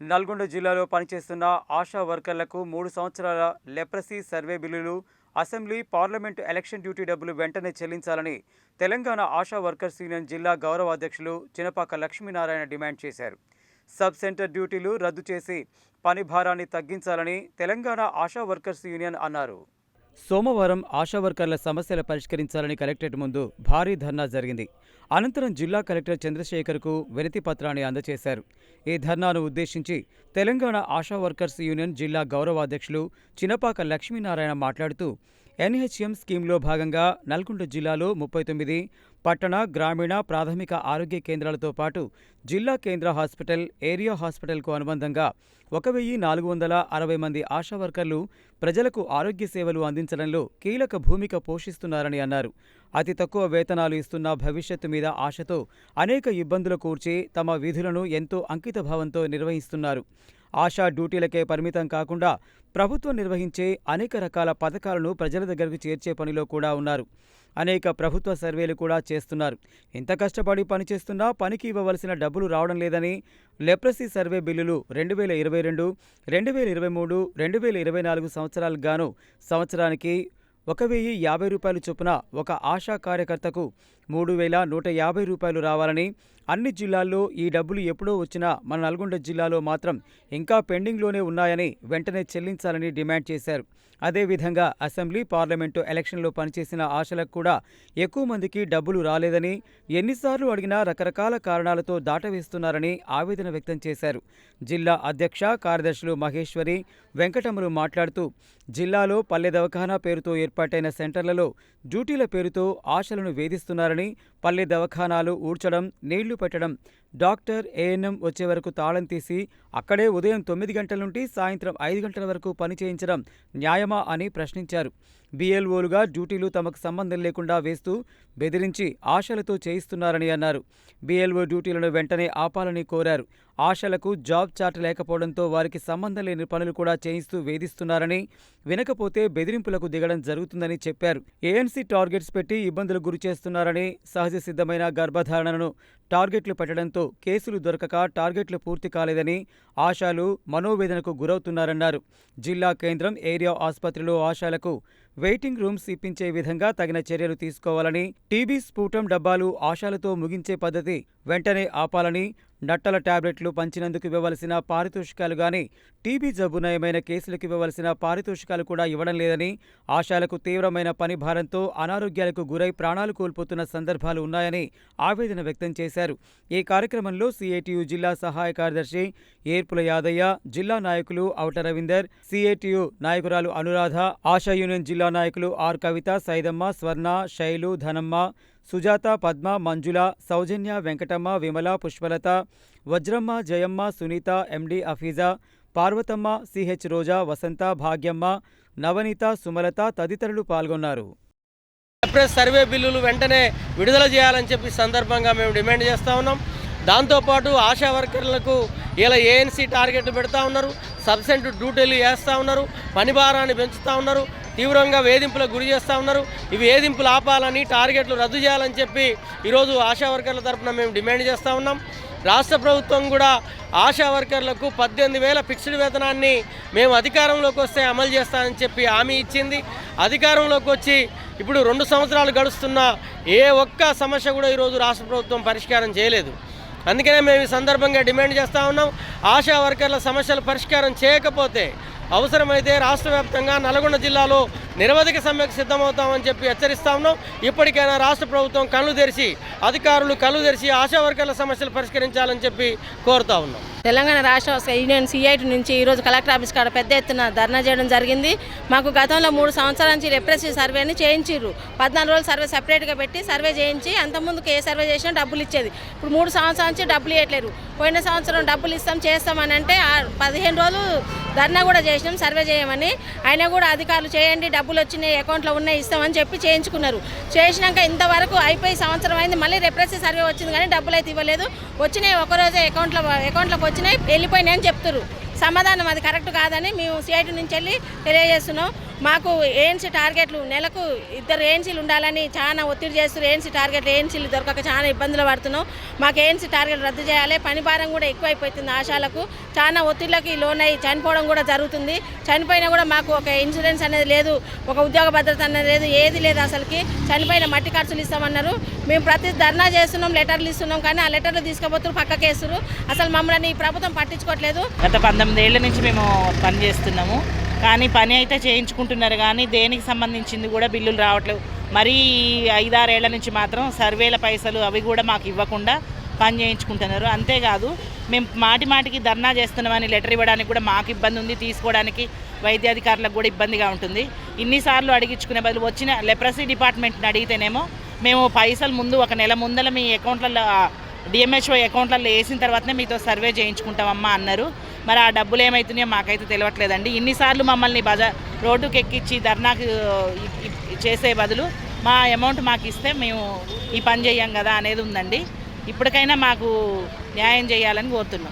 నల్గొండ జిల్లాలో పనిచేస్తున్న ఆశా వర్కర్లకు మూడు సంవత్సరాల లెప్రసీ సర్వే బిల్లులు అసెంబ్లీ పార్లమెంటు ఎలక్షన్ డ్యూటీ డబ్బులు వెంటనే చెల్లించాలని తెలంగాణ ఆశా వర్కర్స్ యూనియన్ జిల్లా గౌరవ అధ్యక్షులు చినపాక లక్ష్మీనారాయణ డిమాండ్ చేశారు. సబ్ సెంటర్ డ్యూటీలు రద్దు చేసి పని భారాన్ని తగ్గించాలని తెలంగాణ ఆశా వర్కర్స్ యూనియన్ అన్నారు. సోమవారం ఆశా వర్కర్ల సమస్యలు పరిష్కరించాలని కలెక్టరేట్ ముందు భారీ ధర్నా జరిగింది. అనంతరం జిల్లా కలెక్టర్ చంద్రశేఖర్కు వినతి పత్రాన్ని అందజేశారు. ఈ ధర్నాను ఉద్దేశించి తెలంగాణ ఆశా వర్కర్స్ యూనియన్ జిల్లా గౌరవాధ్యక్షులు చినపాక లక్ష్మీనారాయణ మాట్లాడుతూ ఎన్హెచ్ఎం స్కీమ్లో భాగంగా నల్గొండ జిల్లాలో ముప్పై తొమ్మిది పట్టణ గ్రామీణ ప్రాథమిక ఆరోగ్య కేంద్రాలతో పాటు జిల్లా కేంద్ర హాస్పిటల్ ఏరియా హాస్పిటల్కు అనుబంధంగా ఒక వెయ్యి నాలుగు వందల అరవై మంది ఆశా వర్కర్లు ప్రజలకు ఆరోగ్య సేవలు అందించడంలో కీలక భూమిక పోషిస్తున్నారని అన్నారు. అతి తక్కువ వేతనాలు ఇస్తున్న భవిష్యత్తు మీద ఆశతో అనేక ఇబ్బందులు కూర్చి తమ విధులను ఎంతో అంకితభావంతో నిర్వహిస్తున్నారు. ఆశా డ్యూటీలకే పరిమితం కాకుండా ప్రభుత్వం నిర్వహించే అనేక రకాల పథకాలను ప్రజల దగ్గరకు చేర్చే పనిలో కూడా ఉన్నారు. అనేక ప్రభుత్వ సర్వేలు కూడా చేస్తున్నారు. ఇంత కష్టపడి పనిచేస్తున్నా పనికి ఇవ్వవలసిన డబ్బులు రావడం లేదని లెప్రసీ సర్వే బిల్లులు రెండు వేల ఇరవై రెండు రెండు వేల ఇరవై మూడు రెండు వేల ఇరవై నాలుగు సంవత్సరాలకు గాను సంవత్సరానికి ఒక వెయ్యి యాభై రూపాయలు చొప్పున ఒక ఆశా కార్యకర్తకు మూడు వేల నూట యాభై రూపాయలు రావాలని అన్ని జిల్లాల్లో ఈ డబ్బులు ఎప్పుడో వచ్చినా మన నల్గొండ జిల్లాలో మాత్రం ఇంకా పెండింగ్లోనే ఉన్నాయని వెంటనే చెల్లించాలని డిమాండ్ చేశారు. అదేవిధంగా అసెంబ్లీ పార్లమెంటు ఎలక్షన్లో పనిచేసిన ఆశలకు కూడా ఎక్కువ మందికి డబ్బులు రాలేదని ఎన్నిసార్లు అడిగినా రకరకాల కారణాలతో దాటవేస్తున్నారని ఆవేదన వ్యక్తం చేశారు. జిల్లా అధ్యక్ష కార్యదర్శులు మహేశ్వరి వెంకటములు మాట్లాడుతూ జిల్లాలో పల్లె దవఖానా పేరుతో ఏర్పాటైన సెంటర్లలో డ్యూటీల పేరుతో ఆశలను వేధిస్తున్నారని పల్లె దవాఖానాలు ఊడ్చడం నీళ్ళు పెట్టడం. డాక్టర్ ఏఎన్ఎం వచ్చే వరకు తాళం తీసి అక్కడే ఉదయం తొమ్మిది గంటల నుండి సాయంత్రం ఐదు గంటల వరకు పని చేయించడం న్యాయమా అని ప్రశ్నించారు. బీఎల్ఓలుగా డ్యూటీలు తమకు సంబంధం లేకుండా వేస్తూ బెదిరించి ఆశలతో చేయిస్తున్నారని అన్నారు. బీఎల్ఓ డ్యూటీలను వెంటనే ఆపాలని కోరారు. ఆశలకు జాబ్ చాట్ లేకపోవడంతో వారికి సంబంధం లేని పనులు కూడా చేయిస్తూ వేధిస్తున్నారని వినకపోతే బెదిరింపులకు దిగడం జరుగుతుందని చెప్పారు. ఏఎన్సీ టార్గెట్స్ పెట్టి ఇబ్బందులు గురి చేస్తున్నారని సహజ సిద్ధమైన గర్భధారణను టార్గెట్లు పెట్టడంతో కేసులు దొరకక టార్గెట్లు పూర్తి కాలేదని ఆశాలు మనోవేదనకు గురవుతున్నారన్నారు. జిల్లా కేంద్రం ఏరియా ఆసుపత్రిలో ఆశాలకు వెయిటింగ్ రూమ్స్ ఇప్పించే విధంగా తగిన చర్యలు తీసుకోవాలని టీబీ స్ఫూటం డబ్బాలు ఆశాలతో ముగించే పద్ధతి వెంటనే ఆపాలని నట్టల టాబ్లెట్లు పంచినందుకు ఇవ్వవలసిన పారితోషికాలు గాని టీబీ జబ్బు నయమైన కేసులకు ఇవ్వవలసిన పారితోషికాలు కూడా ఇవ్వడం లేదని ఆశాలకు తీవ్రమైన పని భారంతో అనారోగ్యాలకు గురై ప్రాణాలు కోల్పోతున్న సందర్భాలు ఉన్నాయని ఆవేదన వ్యక్తం చేశారు. ఈ కార్యక్రమంలో సిఐటియు జిల్లా సహాయ కార్యదర్శి ఏర్పుల యాదయ్య జిల్లా నాయకులు ఔట రవీందర్ సిఐటియు నాయకురాలు అనురాధ ఆశా యూనియన్ జిల్లా నాయకులు R Kavitha Saidamma Swarna Shailu Dhanamma Sujatha Padma Manjula Soujanya Venkatamma Vimala Pushpalatha Vajramma Jayamma Sunitha MD Afeeza Parvathamma CH Roja Vasantha Bhagyamma Navaneetha Sumalatha తదితరులు పాల్గొన్నారు. ఎప్రెస్ సర్వే బిల్లులు వెంటనే విడుదల చేయాలని చెప్పి సందర్భంగా మేము డిమాండ్ చేస్తూ ఉన్నాం. దాంతోపాటు ఆశా వర్కర్లకు ఇలా ఏఎన్సీ టార్గెట్లు పెడతా ఉన్నారు. సబ్సెంట్ డ్యూటీలు వేస్తూ ఉన్నారు. పని భారాన్ని పెంచుతూ ఉన్నారు. తీవ్రంగా వేధింపులకు గురి చేస్తూ ఉన్నారు. ఇవి వేధింపులు ఆపాలని టార్గెట్లు రద్దు చేయాలని చెప్పి ఈరోజు ఆశా వర్కర్ల తరఫున మేము డిమాండ్ చేస్తూ ఉన్నాం. రాష్ట్ర ప్రభుత్వం కూడా ఆశా వర్కర్లకు పద్దెనిమిది వేల ఫిక్స్డ్ వేతనాన్ని మేము అధికారంలోకి వస్తే అమలు చేస్తామని చెప్పి హామీ ఇచ్చింది. అధికారంలోకి వచ్చి ఇప్పుడు రెండు సంవత్సరాలు గడుస్తున్న ఏ ఒక్క సమస్య కూడా ఈరోజు రాష్ట్ర ప్రభుత్వం పరిష్కారం చేయలేదు. అందుకనే మేము ఈ సందర్భంగా డిమాండ్ చేస్తూ ఉన్నాం. ఆశా వర్కర్ల సమస్యలు పరిష్కారం చేయకపోతే అవసరమైతే రాష్ట్ర వ్యాప్తంగా నల్గొండ జిల్లాలో నిరవధిక సమ్మెకు సిద్ధమవుతామని చెప్పి హెచ్చరిస్తా ఉన్నాం. ఇప్పటికైనా రాష్ట్ర ప్రభుత్వం కళ్ళు తెరిచి అధికారులు కళ్ళు తెరిచి ఆశా వర్కర్ల సమస్యలు పరిష్కరించాలని చెప్పి కోరుతా ఉన్నాం. తెలంగాణ రాష్ట్ర యూనియన్ సిఐటి నుంచి ఈరోజు కలెక్టర్ ఆఫీస్ కాడ పెద్ద ఎత్తున ధర్నా చేయడం జరిగింది. మాకు గతంలో మూడు సంవత్సరాల నుంచి రెప్రెసివ్ సర్వేని చేయించారు పద్నాలుగు రోజులు సర్వే సపరేట్గా పెట్టి సర్వే చేయించి అంతకుముందుకు ఏ సర్వే చేసినా డబ్బులు ఇచ్చేది. ఇప్పుడు మూడు సంవత్సరాల నుంచి డబ్బులు ఇవ్వట్లేరు పోయిన సంవత్సరం డబ్బులు ఇస్తాం చేస్తామని అంటే పదిహేను రోజులు ధర్నా కూడా చేసినాం సర్వే చేయమని. అయినా కూడా అధికారులు చేయండి డబ్బులు డబ్బులు వచ్చినాయి అకౌంట్లో ఉన్నాయి ఇస్తామని చెప్పి చేయించుకున్నారు. చేసినాక ఇంతవరకు అయిపోయి సంవత్సరం అయింది మళ్ళీ రెప్రెసివ్ సర్వే వచ్చింది కానీ డబ్బులు అయితే ఇవ్వలేదు. వచ్చినాయి ఒకరోజే అకౌంట్లో అకౌంట్లోకి వచ్చినాయి వెళ్ళిపోయినాయని అని చెప్తారు సమాధానం అది కరెక్ట్ కాదని మేము సిఐటి నుంచి వెళ్ళి తెలియజేస్తున్నాం. మాకు ఏఎన్సీ టార్గెట్లు నెలకు ఇద్దరు ఏఎన్సీలు ఉండాలని చాలా ఒత్తిడి చేస్తారు ఏఎన్సీ టార్గెట్లు ఏఎన్సీలు దొరకక చాలా ఇబ్బందులు పడుతున్నాం. మాకు ఏఎన్సీ టార్గెట్ రద్దు చేయాలి. పని భారం కూడా ఎక్కువైపోతుంది ఆశాలకు. చాలా ఒత్తిళ్ళకి లోన్ అయ్యి చనిపోవడం కూడా జరుగుతుంది. చనిపోయినా కూడా మాకు ఒక ఇన్సూరెన్స్ అనేది లేదు ఒక ఉద్యోగ భద్రత అనేది లేదు ఏది లేదు అసలుకి. చనిపోయిన మట్టి ఖర్చులు ఇస్తామన్నారు. మేము ప్రతి ధర్నా చేస్తున్నాం లెటర్లు ఇస్తున్నాం కానీ ఆ లెటర్లు తీసుకుపోతున్నారు పక్కకేస్తారు. అసలు మమ్మల్ని ఈ ప్రభుత్వం పట్టించుకోవట్లేదు. గత పంతొమ్మిది ఏళ్ళ నుంచి మేము పని చేస్తున్నాము. కానీ పని అయితే చేయించుకుంటున్నారు కానీ దేనికి సంబంధించింది కూడా బిల్లులు రావట్లేవు. మరీ ఐదారేళ్ళ నుంచి మాత్రం సర్వేల పైసలు అవి కూడా మాకు ఇవ్వకుండా పని చేయించుకుంటున్నారు. అంతేకాదు మేము మాటి మాటికి ధర్నా చేస్తున్నామని లెటర్ ఇవ్వడానికి కూడా మాకు ఇబ్బంది ఉంది. తీసుకోవడానికి వైద్యాధికారులకు కూడా ఇబ్బందిగా ఉంటుంది. ఇన్నిసార్లు అడిగించుకునే బదులు వచ్చిన లెప్రసీ డిపార్ట్మెంట్ని అడిగితేనేమో మేము పైసలు ముందు ఒక నెల ముందల మీ అకౌంట్లలో డిఎంహెచ్ఓ అకౌంట్లలో వేసిన తర్వాతనే మీతో సర్వే చేయించుకుంటామమ్మా అన్నారు. మరి ఆ డబ్బులు ఏమవుతున్నాయో మాకైతే తెలియట్లేదండి ఇన్నిసార్లు మమ్మల్ని బజార్ రోడ్డుకి ఎక్కించి ధర్నాకు చేసే బదులు మా అమౌంట్ మాకు ఇస్తే మేము ఈ పని చేయం కదా అనేది ఉందండి. ఇప్పటికైనా మాకు న్యాయం చేయాలని కోరుతున్నాం.